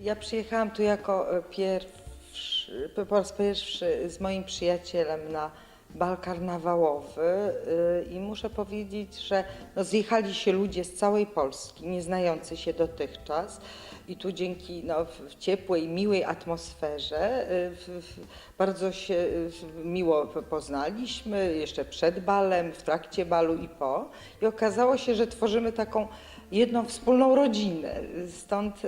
Ja przyjechałam tu jako e, pierwszy, po raz pierwszy z moim przyjacielem na bal karnawałowy y, i muszę powiedzieć, że no zjechali się ludzie z całej Polski, nie znający się dotychczas i tu dzięki no, w- ciepłej, miłej atmosferze y, w- w- bardzo się miło po- poznaliśmy, jeszcze przed balem, w trakcie balu i po i okazało się, że tworzymy taką jedną wspólną rodzinę. Stąd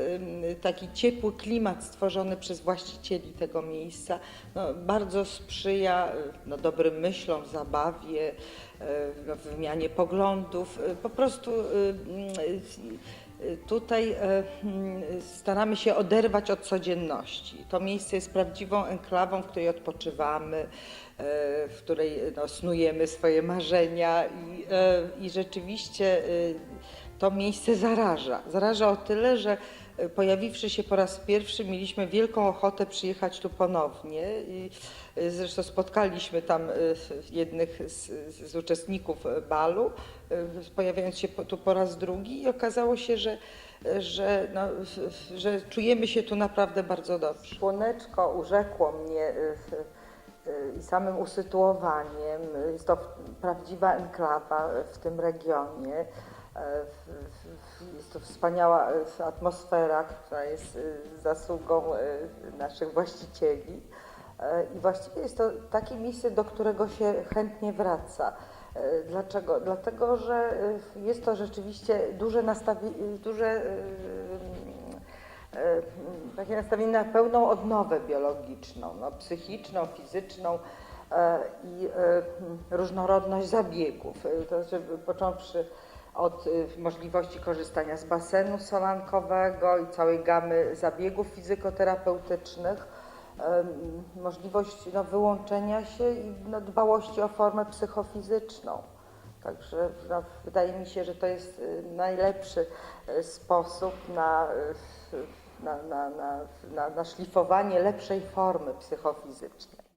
taki ciepły klimat stworzony przez właścicieli tego miejsca no, bardzo sprzyja y, no, dobrym myślom, zabawie, no, wymianie poglądów. Y, Po prostu y, tutaj staramy się oderwać od codzienności. To miejsce jest prawdziwą enklawą, w której odpoczywamy, w której no, snujemy swoje marzenia i, i rzeczywiście to miejsce zaraża. Zaraża o tyle, że e, pojawiwszy się po raz pierwszy, mieliśmy wielką ochotę przyjechać tu ponownie. I e, zresztą spotkaliśmy tam e, jednych z, z uczestników e, balu, e, pojawiając się tu po raz drugi i okazało się, że, że, no, że czujemy się tu naprawdę bardzo dobrze. Słoneczko urzekło mnie e, e, i samym usytuowaniem. Jest to prawdziwa enklawa w tym regionie. E, Jest to wspaniała e, atmosfera, która jest e, zasługą naszych właścicieli. I właściwie jest to takie miejsce, do którego się chętnie wraca. Dlaczego? Dlatego, że jest to rzeczywiście duże nastawienie, duże takie nastawienie na pełną odnowę biologiczną, no, psychiczną, fizyczną i różnorodność zabiegów. To znaczy, począwszy od e, możliwości korzystania z basenu solankowego i całej gamy zabiegów fizykoterapeutycznych, możliwość no, wyłączenia się i no, dbałości o formę psychofizyczną. Także no, wydaje mi się, że to jest y, najlepszy y, sposób na, y, na, na, na, na, na szlifowanie lepszej formy psychofizycznej.